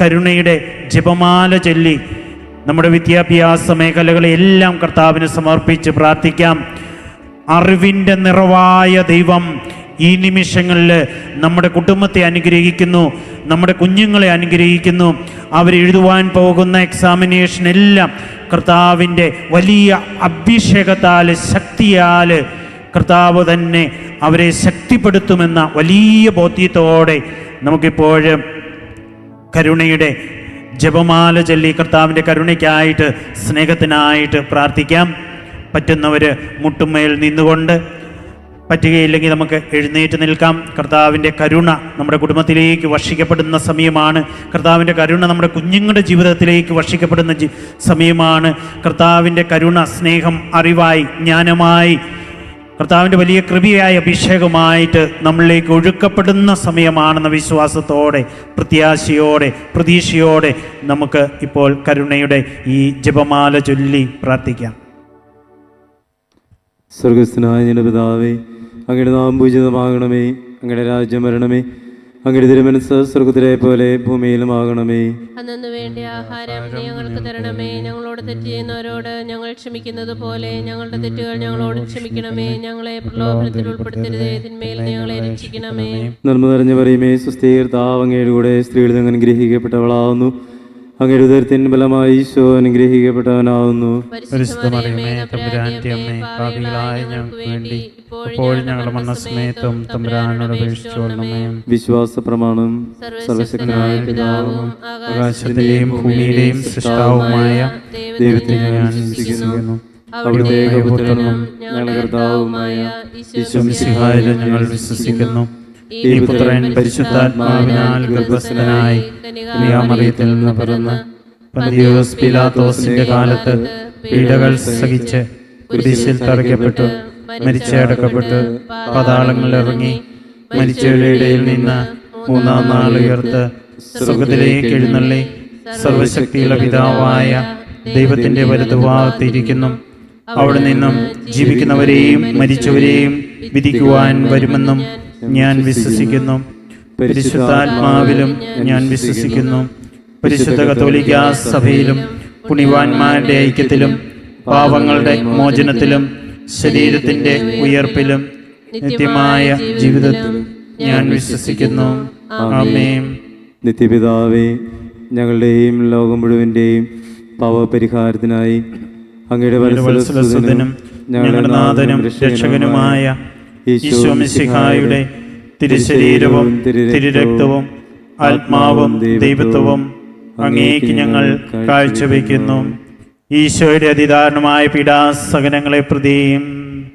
കരുണയുടെ ജപമാല ചൊല്ലി നമ്മുടെ വിദ്യാഭ്യാസ മേഖലകളെല്ലാം കർത്താവിന് സമർപ്പിച്ച് പ്രാർത്ഥിക്കാം. അറിവിന്റെ നിറവായ ദൈവം ഈ നിമിഷങ്ങളിൽ നമ്മുടെ കുടുംബത്തെ അനുഗ്രഹിക്കുന്നു നമ്മുടെ കുഞ്ഞുങ്ങളെ അനുഗ്രഹിക്കുന്നു. അവരെഴുതുവാൻ പോകുന്ന എക്സാമിനേഷൻ എല്ലാം കർത്താവിന്റെ വലിയ അഭിഷേകത്താൽ ശക്തിയാൽ കർത്താവ് തന്നെ അവരെ ശക്തിപ്പെടുത്തുമെന്ന വലിയ ബോധ്യത്തോടെ നമുക്കിപ്പോഴും കരുണയുടെ ജപമാല ചൊല്ലി കർത്താവിന്റെ കരുണയ്ക്കായിട്ട് സ്നേഹത്തിനായിട്ട് പ്രാർത്ഥിക്കാം. പറ്റുന്നവർ മുട്ടുമേൽ നിന്നുകൊണ്ട് പറ്റുകയില്ലെങ്കിൽ നമുക്ക് എഴുന്നേറ്റ് നിൽക്കാം. കർത്താവിന്റെ കരുണ നമ്മുടെ കുടുംബത്തിലേക്ക് വർഷിക്കപ്പെടുന്ന സമയമാണ്. കർത്താവിന്റെ കരുണ നമ്മുടെ കുഞ്ഞുങ്ങളുടെ ജീവിതത്തിലേക്ക് വർഷിക്കപ്പെടുന്ന സമയമാണ്. കർത്താവിന്റെ കരുണ സ്നേഹം അറിവായി ജ്ഞാനമായി കർത്താവിന്റെ വലിയ കൃപയായ അഭിഷേകമായിട്ട് നമ്മളിലേക്ക് ഒഴുക്കപ്പെടുന്ന സമയമാണെന്ന വിശ്വാസത്തോടെ പ്രത്യാശയോടെ പ്രതീക്ഷയോടെ നമുക്ക് ഇപ്പോൾ കരുണയുടെ ഈ ജപമാല ചൊല്ലി പ്രാർത്ഥിക്കാം. സ്വർഗസ്ഥനായ ജനപിതാവേ പിതാവേ അങ്ങയുടെ നാം പൂജിതമാകണമേ അങ്ങയുടെ രാജ്യം വരണമേ. അങ്ങയുടെ തിരുമനസ് സ്വർഗത്തിലെ പോലെ ഭൂമിയിലും ആകണമേ. അന്നു വേണ്ട ആഹാരം ഞങ്ങൾക്ക് തരണമേ. ഞങ്ങളോട് തെറ്റ് ചെയ്യുന്നവരോട് ഞങ്ങൾ ക്ഷമിക്കുന്നത് പോലെ ഞങ്ങളുടെ തെറ്റുകൾ ഞങ്ങളോട് ക്ഷമിക്കണമേ. ഞങ്ങളെ പ്രലോഭനത്തിൽ ഉൾപ്പെടുത്തരുതേ. ഇതിന്മേൽ ഞങ്ങളെ രക്ഷിക്കണമേ. നന്മ നിറഞ്ഞ പറയുമേ സുസ്ഥീർത്താവ് അങ്ങയുടെ കൂടെ സ്ത്രീകളിൽ നിന്ന് അനുഗ്രഹിക്കപ്പെട്ടവളാവുന്നു. അങ്ങയുടെ ഉദരത്തിൻ ബലമായി ഈശോ അനുഗ്രഹിക്കപ്പെട്ടവനാവുന്നു. വിശ്വാസ പ്രമാണം സർവശക്തനായ പിതാവും ആകാശത്തിലെയും ഭൂമിയിലെയും സൃഷ്ടാവുമായ ദൈവത്തെ ഞാൻ വിശ്വസിക്കുന്നു അവിടുത്തെ ഏകപുത്രനും ഞങ്ങളുടെ കർത്താവുമായ ഈശോ ഞങ്ങൾ വിശ്വസിക്കുന്നു. ഈ പുത്രൻ പരിശുദ്ധാത്മാവിനാൽ ഗർഭസ്ഥനായി കന്യാമറിയത്തിൽ നിന്ന് പിറന്ന് പന്തിയോസ് പിലാത്തോസിന്റെ കാലത്ത് പീഡകൾ സഹിച്ച് കുരിശിൽ തറയ്ക്കപ്പെട്ടു മരിച്ചടക്കപ്പെട്ട് പാതാളങ്ങളിൽ ഇറങ്ങി മരിച്ചവരുടെ ഇടയിൽ നിന്ന് മൂന്നാം നാൾ ഉയർത്ത് സുഖത്തിലേക്ക് എഴുന്നള്ളി സർവശക്തിയുള്ള പിതാവായ ദൈവത്തിന്റെ വലതുഭാഗത്തിരിക്കുന്നു അവിടെ നിന്നും ജീവിക്കുന്നവരെയും മരിച്ചവരെയും വിധിക്കുവാൻ വരുമെന്നും ഞാൻ വിശ്വസിക്കുന്നു. പരിശുദ്ധാത്മാവിലും ഞാൻ വിശ്വസിക്കുന്നു. പരിശുദ്ധ കത്തോലിക്ക സഭയിലും പുണിവാന്മാരുടെ ഐക്യത്തിലും പാവങ്ങളുടെ മോചനത്തിലും ശരീരത്തിന്റെ ഉയർപ്പിലും നിത്യമായ ജീവിതത്തിലും ഞാൻ വിശ്വസിക്കുന്നു. ആമേൻ. നിത്യപിതാവേ ഞങ്ങളുടെയും ലോകം മുഴുവന്റെയും പാവപരിഹാരത്തിനായി അങ്ങയുടെ ഞങ്ങളുടെ നാഥനും രക്ഷകനുമായ ഈശോ മിശിഹായുടെ തിരുശരീരവും തിരുരക്തവും ആത്മാവും ദൈവത്വവും അങ്ങേക്ക് ഞങ്ങൾ കാഴ്ചവെക്കുന്നു. ഈശോയുടെ അതിദാരണമായ പീഡാസകനങ്ങളെ പ്രതിയും.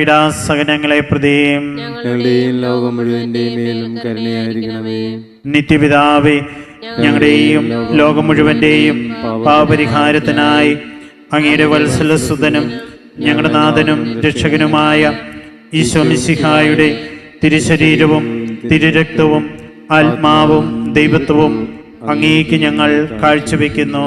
പീഡാസകനങ്ങളെ പ്രതിയും ഞങ്ങളുടെയും ലോകം മുഴുവന്റെയും മേലും കരുണയായിരിക്കണമേ. നിത്യപിതാവേ ഞങ്ങളുടെയും ലോകം മുഴുവന്റെയും പാപരിഹാരത്തിനായി അങ്ങയുടെ വത്സലസുതനും ഞങ്ങളുടെ നാഥനും രക്ഷകനുമായ ഈശ്വമിസിഹായുടെ തിരുശരീരവും തിരുരക്തവും ആത്മാവും ദൈവത്വവും അങ്ങേക്ക് ഞങ്ങൾ കാഴ്ചവെക്കുന്നു.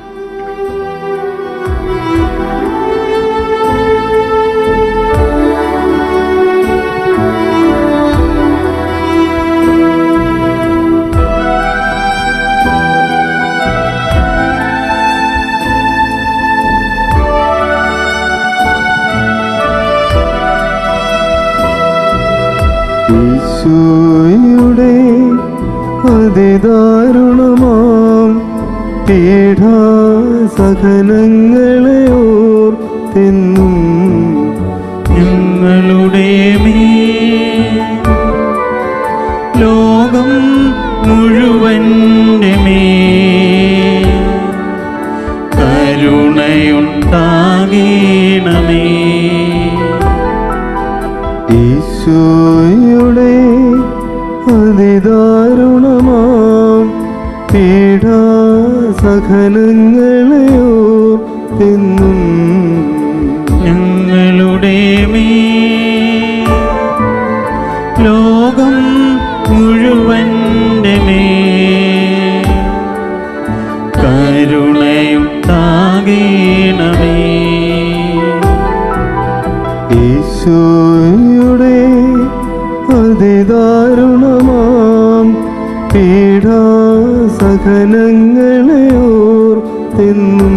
ഈശോയുടെ അതിദാരുണമാം പീഠാസഹനങ്ങളെ ഓർത്തെന്നും ഈശോയുടെ അതിദാരുണമാം പീഡാ സകലങ്ങളെയോ ഞങ്ങളുടെ ഈശോയുടെ അതിദാരുണമാം പീഠാസഹനങ്ങളെ ഓർത്തെന്നും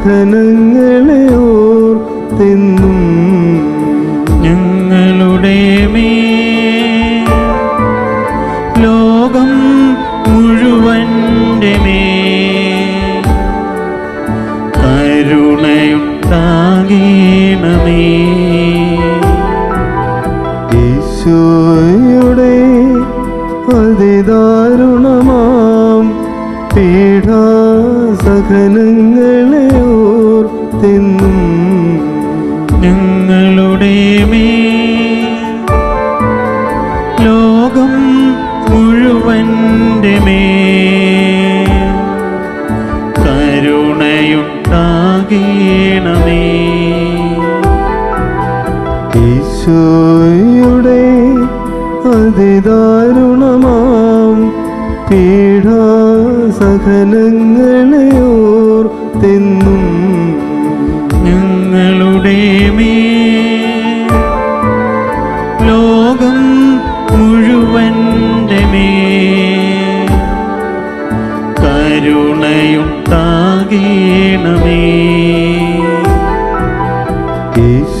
പീഠാസഹനങ്ങളെ ഓർത്തെന്നും ഞങ്ങളുടെ മേ ലോകം മുഴുവന്റെ മേ കരുണയുണ്ടാകണമേ. ഈശോയുടെ അതിദാരുണമാം പീഠാസഹനങ്ങളെ കരുണയുണ്ടാകണമേ ഈശോയുടെ അതിദാരുണമാം പീഠാസഹനങ്ങളെ തിന്നും ഞങ്ങളുടെ ലോകം മുഴുവന്റെ കരുണയുണ്ടാകണമേ.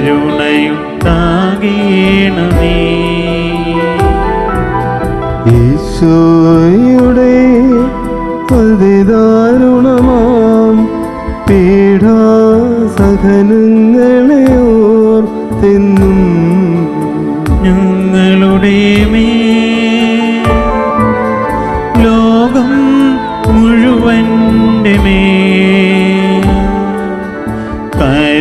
കരുണയുണ്ടാകണമേ ഈശോയുടെ അതിദാരുണമാം പീഠാസഹനങ്ങളെ ഓർത്തെന്നും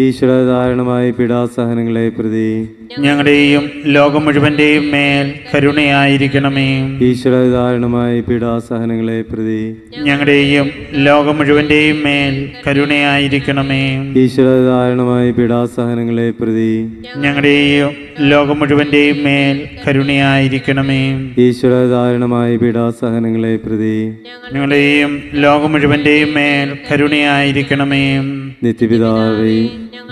ഈശ്വര ധാരണമായ പീഡാസഹനങ്ങളെ പ്രതി. ഞങ്ങളുടെയും ലോകം മുഴുവന്റെയും മേൽ കരുണയായിരിക്കണമേ. ഈശ്വര ധാരണമായ പീഡാസഹനങ്ങളെ പ്രതി. ഞങ്ങളുടെയും ലോകം മുഴുവന്റെയും മേൽ കരുണയായിരിക്കണമേ. ഈശ്വര ധാരണമായ പീഡാസഹനങ്ങളെ പ്രതി. ഞങ്ങളുടെയും ലോകം മുഴുവന്റെയും മേൽ കരുണയായിരിക്കണമേ. ഈശ്വര ധാരണമായ പീഡാസഹനങ്ങളെ പ്രതി. ഞങ്ങളുടെയും ലോകം മുഴുവന്റെയും മേൽ കരുണയായിരിക്കണമേ. നിത്യപിതാവേ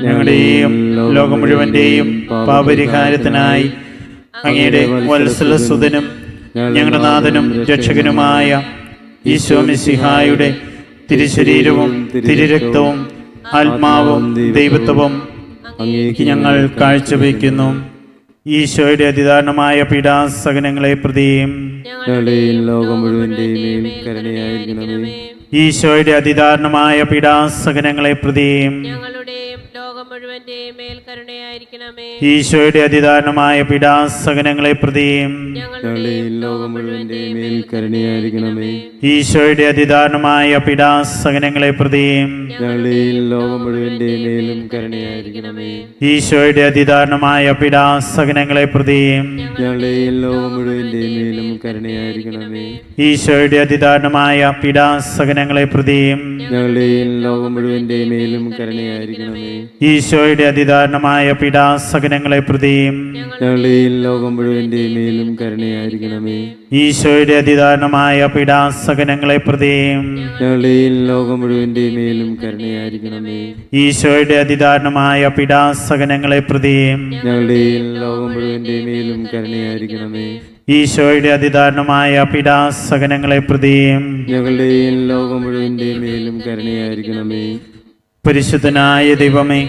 ഞങ്ങളുടെയും ലോകം മുഴുവന്റെയും പാപരിഹാരത്തിനായി അങ്ങയുടെ വത്സലസുതനും ഞങ്ങളുടെ നാഥനും രക്ഷകനുമായ ഈശോ മിശിഹായുടെ തിരുശരീരവും തിരുരക്തവും ആത്മാവും ദൈവത്വവും അങ്ങേക്ക് ഞങ്ങൾ കാഴ്ചവെക്കുന്നു ഈശോയുടെ അതിദാരണമായ പീഡാസകനങ്ങളെ പ്രതിയും ലോകം മുഴുവന്റെയും കരുണയായിരിക്കണമേ. ഈശോയുടെ അതിദാരുണമായ പീഡാസകനങ്ങളെ പ്രതിയും ഞങ്ങളുടെയും ലോകം മുഴുവന്റെയും മേൽ കരുണയായിരിക്കണമേ ഈശോയുടെ അതിദാനമായ പിടാസകനങ്ങളെ പ്രതിയും ഈശോയുടെ അതിദാനമായ പിടാസകനങ്ങളെ പ്രതിയും ഈശോയുടെ അതിദാനമായ പിടാസകനങ്ങളെ പ്രതിയും ഈശോയുടെ അതിദാനമായ പിടാസകനങ്ങളെ പ്രതിയും ഞങ്ങളുടെയും ലോകം മുഴുവന്റെയും മേലും കരുണയായിരിക്കണമേ. ഈശോയുടെ അതിദാരുണമായ പീഡാസകനങ്ങളെ പ്രതിയും. ഞങ്ങളുടെയും ലോകം മുഴുവന്റെയും മേലും കരുണയായിരിക്കണമേ. ഈശോയുടെ അതിദാരണമായ പീഡാസകനങ്ങളെ പ്രതിയും. ഞങ്ങളുടെയും ലോകം മുഴുവന്റെയും മേലും കരുണയായിരിക്കണമേ. ഈശോയുടെ അതിദാരണമായ പീഡാസകനങ്ങളെ പ്രതിയും. ഞങ്ങളുടെയും ലോകം മുഴുവന്റെയും മേലും കരുണയായിരിക്കണമേ. ഈശോയുടെ അതിദാരണമായ പീഡാസകനങ്ങളെ പ്രതിയും. ഞങ്ങളുടെയും ലോകം മുഴുവന്റെയും മേലും കരുണയായിരിക്കണമേ. പരിശുദ്ധനായ ദൈവമേ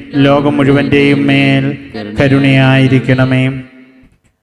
ലോകം മുഴുവന്റെയും മേൽ കരുണയായിരിക്കണമേ.